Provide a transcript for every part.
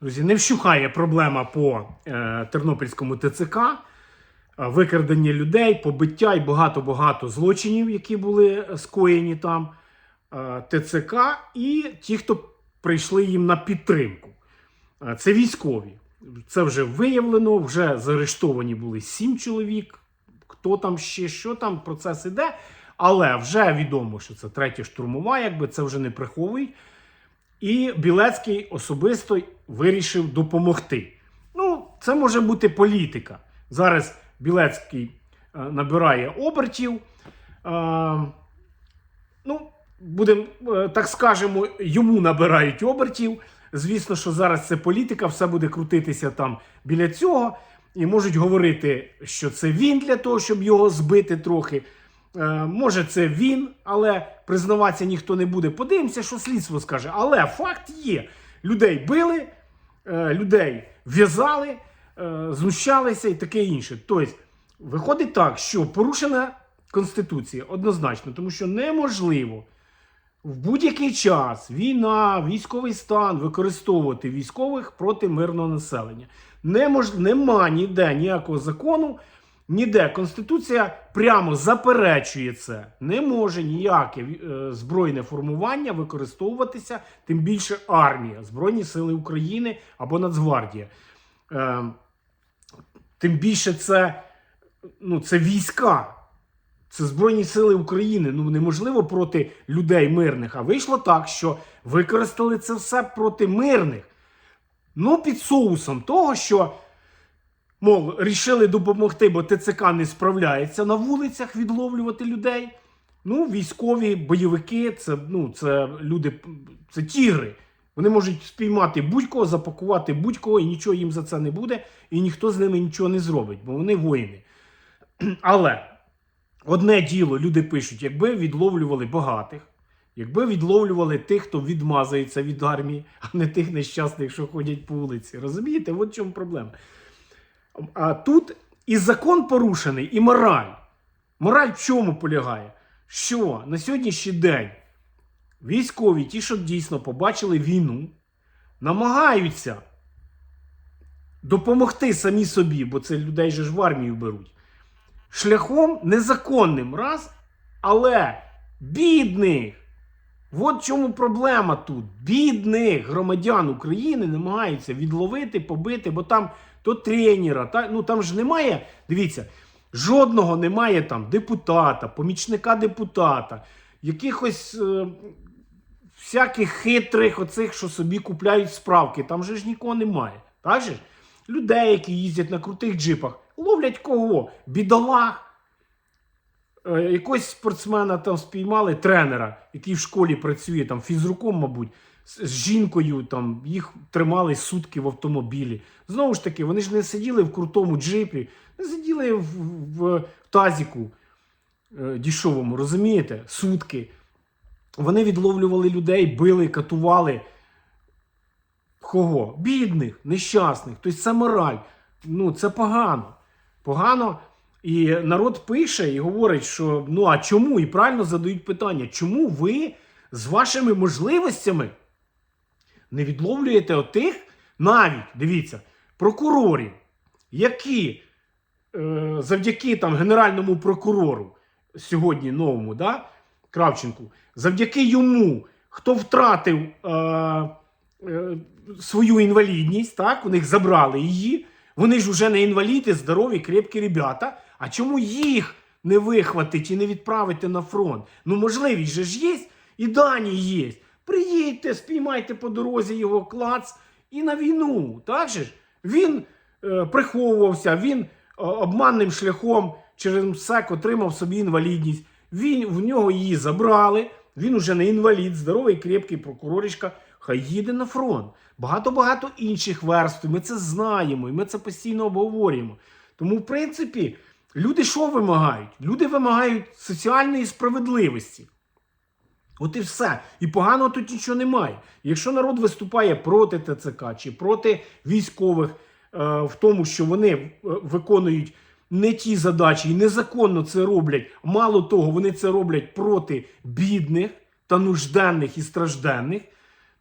Друзі, не вщухає проблема по е, Тернопільському ТЦК, е, викрадення людей, побиття і багато-багато злочинів, які були скоєні там е, ТЦК, і ті, хто прийшли їм на підтримку. Е, Це військові. Це вже виявлено, вже заарештовані були сім чоловік. Хто там ще, що там, процес іде. Але вже відомо, що це третя штурмова, якби це вже не приховують. І Білецький особисто вирішив допомогти. Ну, це може бути політика. Зараз Білецький е, набирає обертів. Е, ну, будемо, е, так скажемо, йому набирають обертів. Звісно, що зараз це політика, все буде крутитися там біля цього. І можуть говорити, що це він для того, щоб його збити трохи. Е, може, це він, але признаватися ніхто не буде. Подивимося, що слідство скаже. Але факт є: людей били, е, людей в'язали, е, знущалися і таке інше. Тобто, виходить так, що порушена Конституція однозначно, тому що неможливо в будь-який час війна, військовий стан використовувати військових проти мирного населення. Немож... Нема ніде ніякого закону, ніде Конституція прямо заперечує це. Не може ніяке е, збройне формування використовуватися, тим більше армія, Збройні Сили України або Нацгвардія. Е, тим більше це, ну, це війська. Це Збройні Сили України. Ну неможливо проти людей мирних. А вийшло так, що використали це все проти мирних. Ну, під соусом того, що, мов, рішили допомогти, бо ТЦК не справляється на вулицях відловлювати людей. Ну, військові бойовики, це, ну, це люди, це тігри. Вони можуть спіймати будь-кого, запакувати будь-кого, і нічого їм за це не буде, і ніхто з ними нічого не зробить, бо вони воїни. Але. Одне діло, люди пишуть, якби відловлювали багатих, якби відловлювали тих, хто відмазується від армії, а не тих нещасних, що ходять по вулиці. Розумієте, от в чому проблема. А тут і закон порушений, і мораль. Мораль в чому полягає? Що на сьогоднішній день військові, ті, що дійсно побачили війну, намагаються допомогти самі собі, бо це людей же ж в армію беруть шляхом незаконним раз, але бідних. От в чому проблема тут. Бідних громадян України намагаються відловити, побити, бо там то тренера, та, ну там ж немає, дивіться, жодного немає там депутата, помічника депутата, якихось е, всяких хитрих оцих, що собі купляють справки. Там же ж нікого немає. Так же? Людей, які їздять на крутих джипах. Ловлять кого? Бідолах. Е, якогось спортсмена там спіймали, тренера, який в школі працює, там фізруком, мабуть, з, жінкою, там їх тримали сутки в автомобілі. Знову ж таки, вони ж не сиділи в крутому джипі, не сиділи в, в, в тазіку е, дішовому, розумієте? Сутки. Вони відловлювали людей, били, катували. Кого? Бідних, нещасних. Тобто це мораль. Ну, це погано. Погано. І народ пише і говорить, що ну а чому? І правильно задають питання, чому ви з вашими можливостями не відловлюєте отих навіть, дивіться, прокурорів, які е, завдяки там Генеральному прокурору сьогодні новому, да, Кравченку, завдяки йому, хто втратив е, е, свою інвалідність, так, у них забрали її. Вони ж вже не інваліди, здорові, крепкі ребята. А чому їх не вихватить і не відправити на фронт? Ну, можливість же ж є, і дані є. Приїдьте, спіймайте по дорозі його клац і на війну. Так же ж? Він е, приховувався, він е, обманним шляхом через МСЕК отримав собі інвалідність. Він, в нього її забрали. Він уже не інвалід, здоровий, крепкий прокуроришка. Хай їде на фронт. Багато-багато інших верств. Ми це знаємо і ми це постійно обговорюємо. Тому, в принципі, люди що вимагають? Люди вимагають соціальної справедливості. От і все. І поганого тут нічого немає. Якщо народ виступає проти ТЦК чи проти військових е, в тому, що вони е, виконують не ті задачі і незаконно це роблять, мало того, вони це роблять проти бідних та нужденних і стражденних,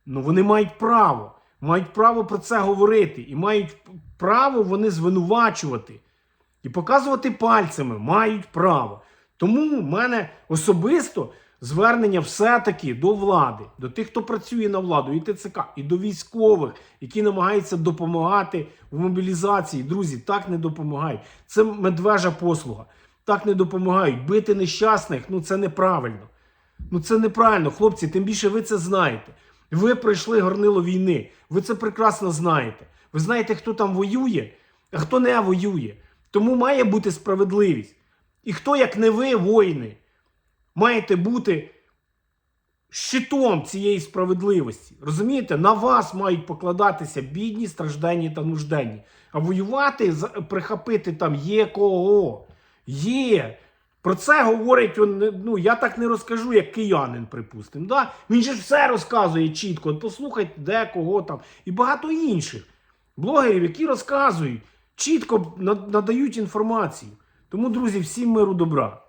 ну вони мають право. мають право про це говорити, і мають право вони звинувачувати і показувати пальцями мають право. Тому в мене особисто звернення все-таки до влади, до тих, хто працює на владу, і ТЦК, і до військових, які намагаються допомагати в мобілізації. Друзі, так не допомагають. Це медвежа послуга. Так не допомагають. Бити нещасних ну це неправильно. Ну це неправильно, хлопці. Тим більше ви це знаєте. Ви пройшли горнило війни. Ви це прекрасно знаєте. Ви знаєте, хто там воює, а хто не воює. Тому має бути справедливість. І хто, як не ви, воїни, маєте бути щитом цієї справедливості. Розумієте, на вас мають покладатися бідні, стражденні та нужденні. А воювати, прихопити там є кого. Є. Про це говорить, ну я так не розкажу, як киянин, припустимо. Да? Він же все розказує чітко. Послухайте, де кого там. І багато інших блогерів, які розказують, чітко на- надають інформацію. Тому, друзі, всім миру добра.